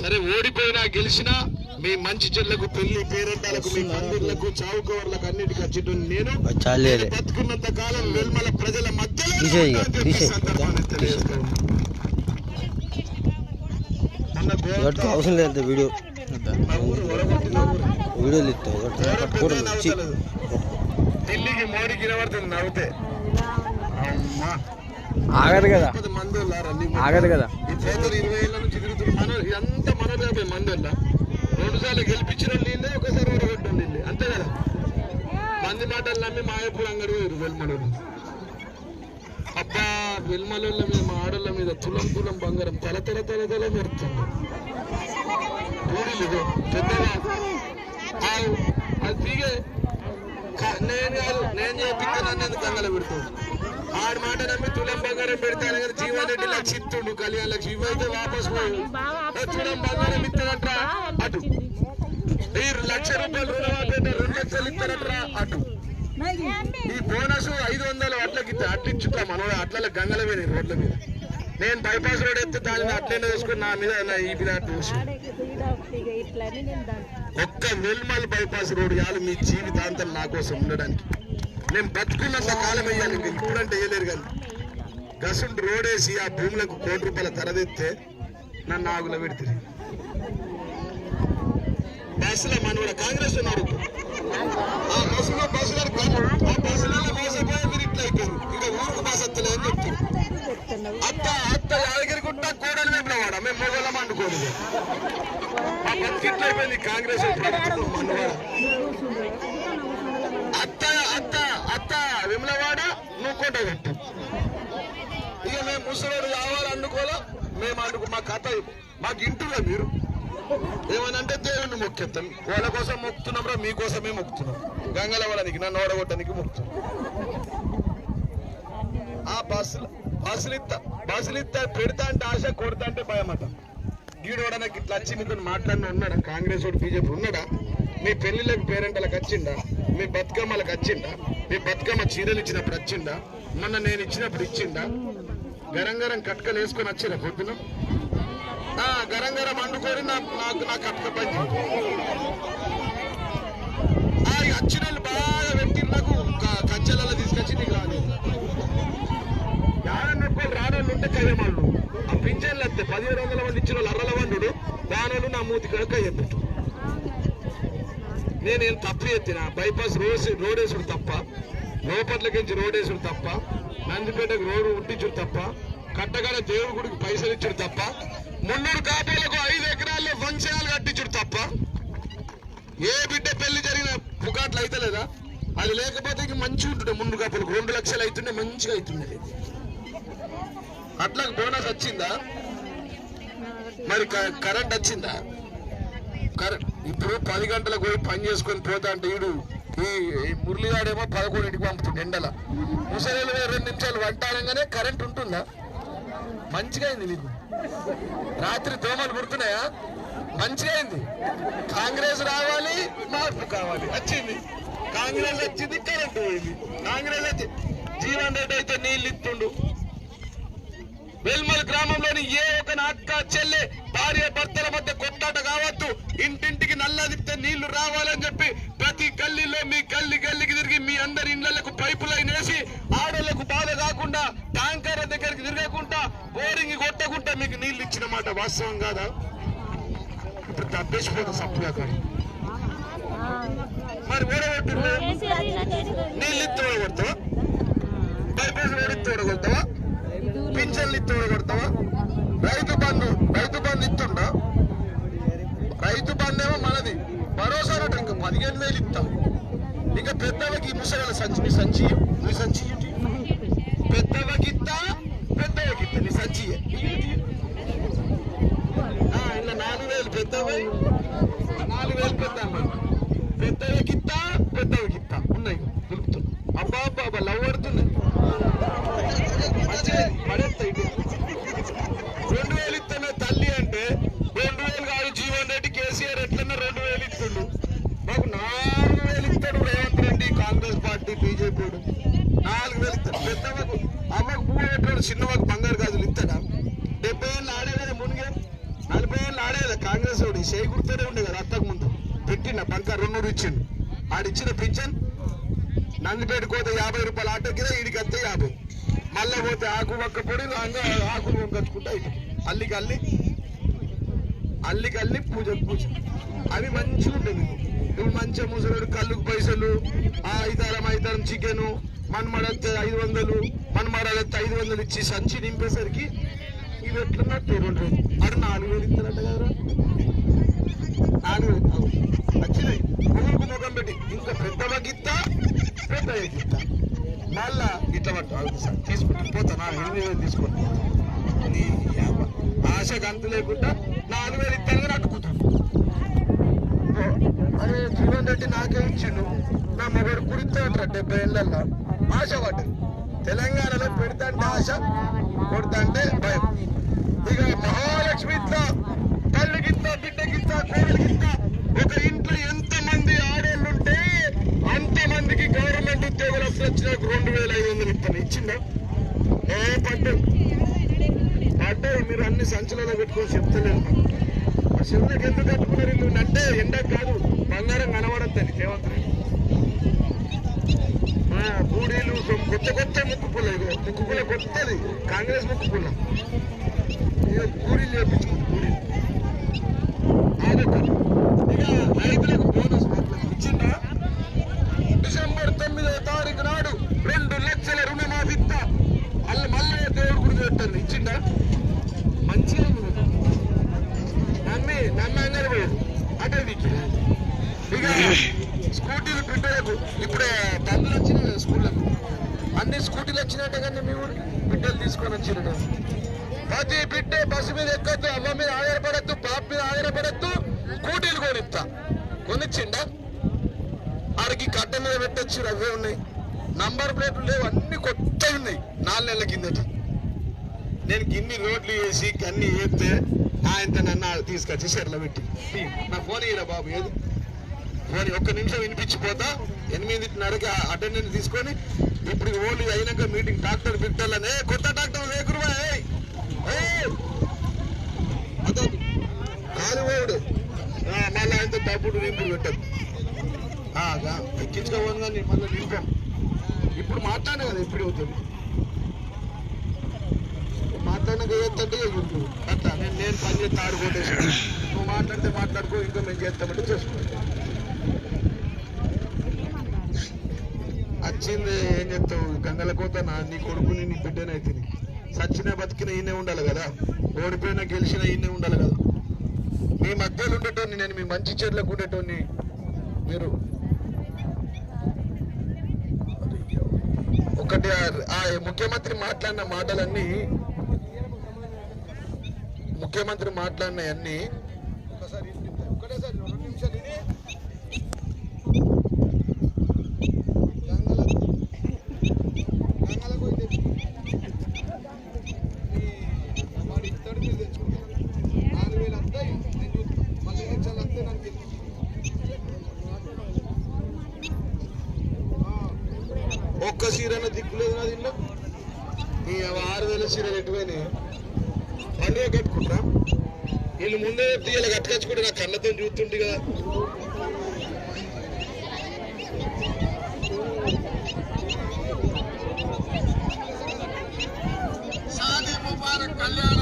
సరే ఓడిపోయినా గెలిచినా మీ మంచి చెట్లకు పెళ్ళి పేరెంటాలకు మీ మందిర్లకు చావుకోవర్లకు అన్నిటికీ వచ్చేటు నేను. బతుకున్నంత కాలం వెల్మల ప్రజల మధ్యలో గోవా అవసరం లేదు వీడియో. వీడియోలు నవ్వుతలేదు. ఢిల్లీకి మోడీకి నవ్వుతే. అమ్మా. ఆగదు కదా. ఆగదు కదా. ఇరవై ఏళ్ళ నుంచి తిరుగుతున్నారు మన ఇదంతా మన యాభై మంది వల్ల రెండు సార్లు గెలిపించిన ఒకసారి ఓడగొట్టిన వీళ్ళే అంతే కదా? మంది మాటలు నమ్మి మాయపూర్ అంగడి పోయారు వెల్మలలో అబ్బా వెల్మల మీద మా ఆడోళ్ళ మీద తులం తులం బంగారం తల తల తల తల మెరుతుంది ఊరిలో పెద్దగా. అది దిగే నేను కాదు నేను కంగల పెడతాడు ఆడి మాట నమ్మి తులం బంగారం పెడతాను కానీ జీవన్ రెడ్డి లక్షిస్తుండు కళ్యాణ్ లక్ష్మి. ఇవైతే వాపస్ పోయి తులం బంగారం ఇస్తాడంట్రా అటు. ఈ లక్ష రూపాయలు రుణమాఫీ అంటే రెండు లక్షలు ఇస్తాడంట్రా అటు. ఈ బోనస్ ఐదు వందలు అట్లకి ఇస్తే అట్లు ఇచ్చుట్లా మనోడు అట్ల గంగల మీద రోడ్ల మీద. నేను బైపాస్ రోడ్ ఎత్తే దాని మీద అట్లనే వేసుకుని నా మీద ఈ మీద ఒక్క వెల్మల్ బైపాస్ రోడ్ చాలు మీ జీవితాంతం నా కోసం ఉండడానికి. నేను బతుకున్నంత కాలం వేయాలి ఇంకా ఇప్పుడంటే వేయలేరు కానీ. గసుంటి రోడ్ వేసి ఆ భూములకు కోటి రూపాయల తరదెత్తే నన్ను ఆగుల పెడుతుంది బస్సులో మనోడ కాంగ్రెస్ ఉన్నాడు ఆ బస్సులో బస్సులో ఆ బస్సులో మోసపోయి మీరు ఇట్లా అయిపోయారు ఇక ఊరుకు బస్ వస్తలేదని చెప్తారు. అత్త అత్త అత్త యాదగిరిగుట్ట కోడలు మేము వాడ? మేము మొగలం అనుకోలేదు ఆ ఇట్లా అయిపోయింది కాంగ్రెస్ ప్రభుత్వం మనవాడ అత్త విమలవాడ నువ్వు కోట ఇక మేము ముసలోడు కావాలి అనుకోలే మేము అనుకో మా కథ మాకు ఇంటుగా మీరు? ఏమనంటే దేవుణ్ణి మొక్కెత్తాం వాళ్ళ కోసం మొక్కుతున్నాం మీకోసమే మొక్కుతున్నాం. గంగలవడానికి నన్ను ఓడగొట్టడానికి మొక్కుతున్నాం ఆ బస్సులు బస్సులు ఇస్తా బస్సులు పెడతా అంటే ఆశ కొడతా అంటే భయం అట. గీడోడ నాకు ఇట్లా వచ్చి మీతో మాట్లాడిన ఉన్నాడా? కాంగ్రెస్ వాడు బీజేపీ ఉన్నాడా? మీ పెళ్ళిళ్ళకి పేరెంట్లకు వచ్చిండా మీ బతుకమ్మలకు వచ్చిండా మీ బతుకమ్మ చీరలు ఇచ్చినప్పుడు వచ్చిండా మొన్న నేను ఇచ్చినప్పుడు ఇచ్చిండా గరం గరం కట్కలు వేసుకొని వచ్చిరా పొద్దున? గరం గరం వండుకొని నాకు నా కట్క పని ఆ, ఈ వచ్చిన వాళ్ళు బాగా పెట్టి నాకు. కచ్చలలో తీసుకొచ్చి నీకు రాదు యాడన్న రానోళ్ళు ఉంటే కయ్యమాళ్ళు ఆ పింఛన్లు వస్తే పదిహేడు వందల మంది ఇచ్చిన వాళ్ళు అర్రల వండు దానోళ్ళు నా మూతి కనుక కయ్యపెట్టు నేనేం తప్పు ఎత్తిన? బైపాస్ రోడ్ రోడ్ వేసుడు తప్ప. లోపట్లకించి రోడ్ వేసుడు తప్ప నందిపేటకు రోడ్డు ఉట్టించుడు తప్ప కట్టగడ దేవుడి గుడికి పైసలు ఇచ్చుడు తప్ప మున్నూరు కాపులకు ఐదు ఎకరాల్లో ఫంక్షనాలు కట్టించుడు తప్ప ఏ బిడ్డ పెళ్ళి జరిగిన పుకాట్లు అయితే లేదా అది లేకపోతే ఇంక మంచిగా ఉంటుండే ముందు కాపులకు. రెండు లక్షలు అవుతుండే మంచిగా అవుతుండే అట్లా బోనస్ వచ్చిందా? మరి క- కరెంట్ వచ్చిందా? కరెంట్ ఇప్పుడు పది గంటలకు పోయి పని చేసుకొని పోతా అంటే వీడు ఈ మురళిగాడేమో పదకొండింటికి పంపుతుంది ఎండల. ముసలి రెండు నిమిషాలు వంటారంగానే కరెంట్ ఉంటుందా? మంచిగా అయింది నీకు? రాత్రి దోమలు పుడుతున్నాయా మంచిగా అయింది? కాంగ్రెస్ రావాలి మార్పు కావాలి. వచ్చింది. కాంగ్రెస్ వచ్చింది కరెంట్ పోయింది. కాంగ్రెస్ వచ్చి జీవన్ రెడ్డి అయితే నీళ్ళు ఇస్తుండు. వెల్మల్ గ్రామంలోని ఏ ఒక అక్క చెల్లె భార్య భర్తల మధ్య కొట్టాట కావద్దు. ఇంటింటికి నల్లదిప్తే నీళ్ళు రావాలని చెప్పి ప్రతి గల్లీలో మీ గల్లి గల్లికి తిరిగి మీ అందరి ఇళ్ళకు పైపు లైన్ వేసి ఆడలకు బాధ కాకుండా ట్యాంకర్ దగ్గరికి తిరగకుండా బోరింగ్ కొట్టకుండా మీకు నీళ్ళు ఇచ్చిన మాట వాస్తవం కాదా? ఇప్పుడు తప్పేసిపోతుంది సప్పుగా కానీ మరి వేరే నీళ్ళు ఇత్తి ఓడగొడతావా? Bypass road ఇత్తి ఓడగొడతావా? పింఛన్లు ఇత్తి ఓడగొడతావా? రైతు బంధు రైతు బంధు ఇస్తుండా రైతు బంధేమో మనది. భరోసా పదిహేను వేలు ఇస్తాం. ఇంకా పెద్దవకి ముసలి సంచి నీ సంచి నీ సంచి ఇయ్యుటి. పెద్దవకి ఇస్తా పెద్దవకి ఇస్తా నీ సంచి. ఆ, ఇలా నాలుగు వేలు పెద్దవి. నాలుగు వేలు పెద్దవి పెద్దవకి ఇస్తా పెద్దవకి ఇస్తా. ఉన్నాయి దొరుకుతున్నాయి. అబ్బా అబ్బా అబ్బా లవ్ పడుతున్నాయి. మంచిగా రెండు వేలు ఇస్తానే తల్లి అంటే రెండు వేలు కాదు జీవన్ రెడ్డి కేసీఆర్ ఎట్లన్నా రెండు వేలు ఇస్తుండు మాకు నాలుగు వేలు ఇస్తాడు రేవంత్ రెడ్డి కాంగ్రెస్ పార్టీ బీజేపీ నాలుగు వేలు ఇస్తాడు. అమ్మకు పువ్వు పెట్టాడు చిన్నవాకు బంగారు గాజులు ఇస్తాడా? డెబ్బై ఏళ్ళు ఆడేదా మునిగే. నలభై ఏళ్ళు ఆడేదా కాంగ్రెస్ వాడు. చేయి గుర్తూనే ఉండే కదా అంతకు ముందు. పెట్టిన బంక రెండు ఇచ్చిండు. ఆడిచ్చిన పింఛన్ నందిపేట కోత యాభై రూపాయలు ఆటో కింద ఈడికి అంతే యాభై. మళ్ళా పోతే ఆకు వక్క పొడి రాగా ఆకులు వంకచ్చుకుంటా ఇటు. అల్లికి అల్లి అల్లికి అల్లి పూజకు పూజ. అవి మంచిగా ఉండేవి నువ్వు ఇప్పుడు మంచిగా ముసలుడు కళ్ళుకు పైసలు ఆ ఐదారం ఐదారం చికెను మన్మడత్తే ఐదు వందలు మన్మడత్తే ఐదు వందలు ఇచ్చి సంచి నింపేసరికి ఇవి ఎట్లున్నట్టు రెండు రోజులు నాలుగు వేలు ఇస్తారట కదరా. నాలుగు వేలు. వచ్చినాయి. ఊరుకు ముఖం పెట్టి. ఇంకా పెద్ద గిత్త పెద్ద గిత్త మళ్ళా ఇట్లా పట్టు. తీసుకుంటా. పోతా. నా ఎనిమిది వేలు తీసుకోండి నీ యావ. ఆశకు అంత లేకుండా నాలుగు వేలు ఇస్తాను అట్టుకుంటాను అరే జీవన్ రెడ్డి నాకే ఇచ్చిండు. నా మొగడు కుడితే డెబ్బై ఏళ్ళల్లో. ఆశ పడ్డది. తెలంగాణలో పెడతాంటే ఆశ కొడతాంటే భయం. ఇక మహాలక్ష్మి ఇట్లా తల్లికింత బిడ్డకింత కోడలికింత ఒక ఇంట్లో ఎంత మంది ఆడోళ్ళు ఉంటే అంతమందికి గవర్నమెంట్ ఉద్యోగాలు అసలు వచ్చిన రెండు వేల ఐదు వందలు ఇస్తాను. ఇచ్చిందా ఏ పడ్డం పడ్డాయి మీరు అన్ని సంచులలో పెట్టుకొని చెప్తలేరు ఆ శివునికి ఎందుకు కట్టుకున్నారు ఇల్లు అంటే ఎండ కాదు బంగారం కనబడద్దని రేవంత్ రెడ్డి ఆ, బూడీలు కొ- కొత్త కొత్త ముక్కు పుల్ల ఇగో. ముక్కు పుల్ల కొత్తది. కాంగ్రెస్ ముక్కు పుల్ల ఇక పూరీలు చేపించుకుంది పూరీలు ఆగొద్దు. ఇక రైతులకు బోనస్ మాత్రం ఇచ్చిందా డిసెంబర్ తొమ్మిదవ తారీఖు నాడు రెండు లక్షల రుణమాఫిత్తా మళ్ళీ మళ్ళీ దేవుడు గురించి పెట్టండి ఇచ్చిందా మంచిగా ఉంది కదా. నమ్మి నమ్మి అందరు పోయారు అటే దిక్కు ఇక స్కూటీలు బిడ్డలకు ఇప్పుడే బండ్లు వచ్చినాయి కదా స్కూళ్ళకు అన్ని స్కూటీలు వచ్చినట్టే కానీ మీ ఊరు బిడ్డలు తీసుకొని వచ్చినట్టు ప్రతి బిడ్డ బస్సు మీద ఎక్కద్దు అవ్వ మీద ఆధారపడద్దు బాబు మీద ఆధారపడద్దు స్కూటీలు ఇస్తా కొనిచ్చిండా? ఆడికి కట్ట మీద పెట్టచ్చు అవే ఉన్నాయి. నంబర్ ప్లేట్లు లేవు అన్ని కొత్తవి ఉన్నాయి. నాలుగు నెలల కిందట. నేను గిన్ని రోడ్లు వేసి అన్ని వేస్తే ఆయనతో నన్ను తీసుకొచ్చి సెట్ల పెట్టి. నా ఫోన్ ఇయ్యరా బాబు ఏది? ఫోన్ ఒక్క నిమిషం వినిపించిపోతా. ఎనిమిదిన్నరకి అటెండెన్స్ తీసుకొని ఇప్పుడు ఓన్లీ అయినాక మీటింగ్ డాక్టర్ పెట్టాలనే కొత్త డాక్టర్ లేకురువా ఏయ్! కాలువోడు మళ్ళీ అయితే తప్పుడు నింపుడు పెట్టదు ఎక్కించుకోవాలి కానీ మళ్ళీ నింపాం. ఇప్పుడు మాట్లాడే కదా ఇప్పుడు అవుతుంది. మాట్లాడినాక చేస్తుంటే ఇప్పుడు? అట్లా నేను నేను పని చేస్తే ఆడుకోటేసి నువ్వు మాట్లాడితే మాట్లాడుకో ఇంకా మేము చేస్తామంటే చేసుకుంటాం వచ్చింది ఏం చెప్తావు? గంగల కోత నా నీ కొడుకుని నీ బిడ్డనైతే సచ్చిన బతికిన ఈయనే ఉండాలి కదా. ఓడిపోయినా గెలిచిన ఈయనే ఉండాలి కదా. మీ మధ్యలో ఉండేటోని నేను మీ మంచి చెట్లకు ఉండేటోని మీరు. ఒకటి ఆ- ముఖ్యమంత్రి మాట్లాడిన మాటలన్నీ ముఖ్యమంత్రి మాట్లాడినవన్నీ అన్ని ఒకసారి విని చెప్తా. ఒకటేసారి రెండు నిమిషాలు విని. గంగల- గంగలకు పోయి తెచ్చు. ఈ వాడి ఇత్తడి మీద తెచ్చుకుంటాను. నాలుగు వేలు వస్తాయి. నేను చూస్తా. మళ్ళీ లక్షలు వస్తే నాకు తెలియదు. ఆ. ఒక్క చీరన దిక్కులేదు నా దీనిలో ఈ ఆరు వేల సీరలు ఎటువైనాయి? పండుగ కట్టుకుంటా? వీళ్ళు ముందే చెప్తే ఇలా కట్టుకొచ్చుకుంటే నా కళ్ళతో చూస్తుంటే కదా. కళ్యాణ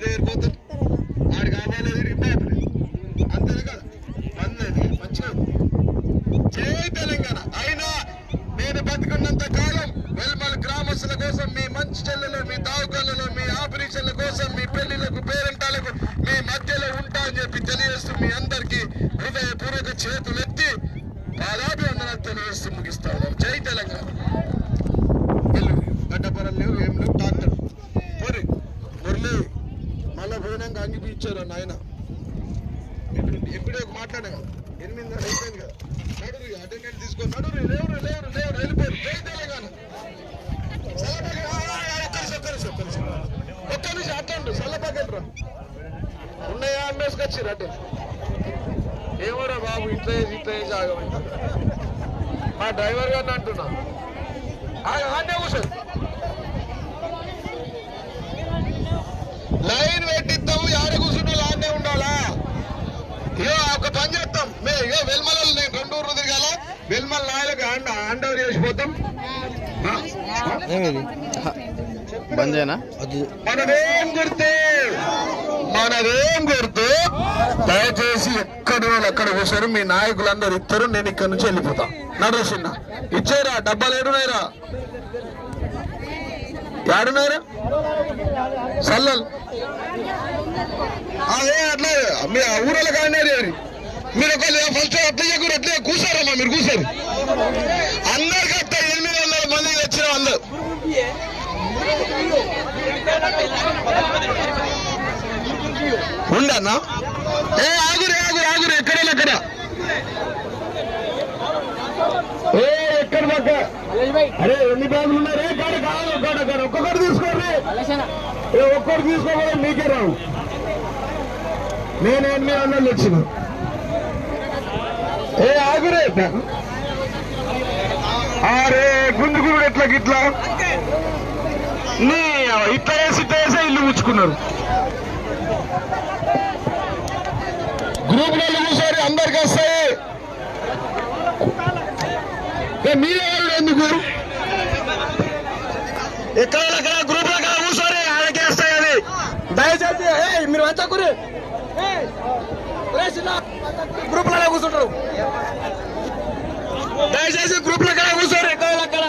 perder. ఇప్పుడు ఎప్పుడే మాట్లాడే కదా ఎనిమిది అయిపోయింది కదా. నడు అటెండెన్స్ తీసుకొని నడు లేవరు లేవరు లేవరు వెళ్ళిపోయారు జై తెలంగాణ. ఒక్క నిమిషం అట్టండు సల్లపాకెళ్ళరా ఉన్నాయా అంబేసుకు వచ్చి అటే. ఏమోరా బాబు ఇట్లా చేసి ఇట్లా చేసి ఆగమంటారు మా డ్రైవర్ గారిని అంటున్నా. ఆగ కూర్చోండి లైన్ పెట్టిద్దాము యాడ కూర్చున్న లానే ఉండాలా? ఏ ఒక పని చేస్తాం. మేము ఏ నేను రెండు ఊర్లు తిరగాల. వెల్మల నాయలకు హ్యాండ్ హ్యాండ్ ఓవర్ చేసిపోతాం మనదేం గుర్తు మనదేం గుర్తు దయచేసి ఎక్కడ వాళ్ళు ఎక్కడ వేశారు మీ నాయకులందరూ ఇస్తారు నేను ఇక్కడ నుంచి వెళ్ళిపోతా. నడుస్తున్న ఇచ్చేరా డబ్బాలు ఏడున్నాయిరా? ఏడున్నాయిరా? సల్లలు. అదే అట్లా మీ ఊరలో కానీ మీరు ఒక ఫస్ట్ అట్లా చేయకూడదు అట్లే కూర్చోరమ్మా మీరు కూర్చోరు. అందరికి అట్లా ఎనిమిది వందల మంది వచ్చిన వాళ్ళు. ఉండన్నా ఏ ఆగురు ఆగురు ఆగురు ఎక్కడ ఎక్కడ ఏ ఎక్కడ పక్క? అరే ఎన్ని బ్యాగులు ఉన్నారే? కాడ కాదు ఒక్కడ ఒక్కొక్కటి తీసుకోండి. ఒక్కటి తీసుకోవాలి మీకే రావు. నేను ఎనిమిది వందలు వచ్చిన ఏ ఆగురే అరే గుంజుకుడు ఎట్లా గిట్లా? నీ ఇట్లా వేసి ఇట్లా వేసే ఇల్లు ముచ్చుకున్నారు. గ్రూప్లో చూసారు అందరికి వస్తాయి. ఏ ఎందుకు? ఎక్కడ ఎక్కడ గ్రూప్లో కదా కూర్చోరు? వస్తాయి అది. దయచేసి మీరు అంతా కూరి గ్రూప్లో కూర్చుంటారు. దయచేసి గ్రూప్లో కూర్చోరు ఎక్కడ ఎక్కడ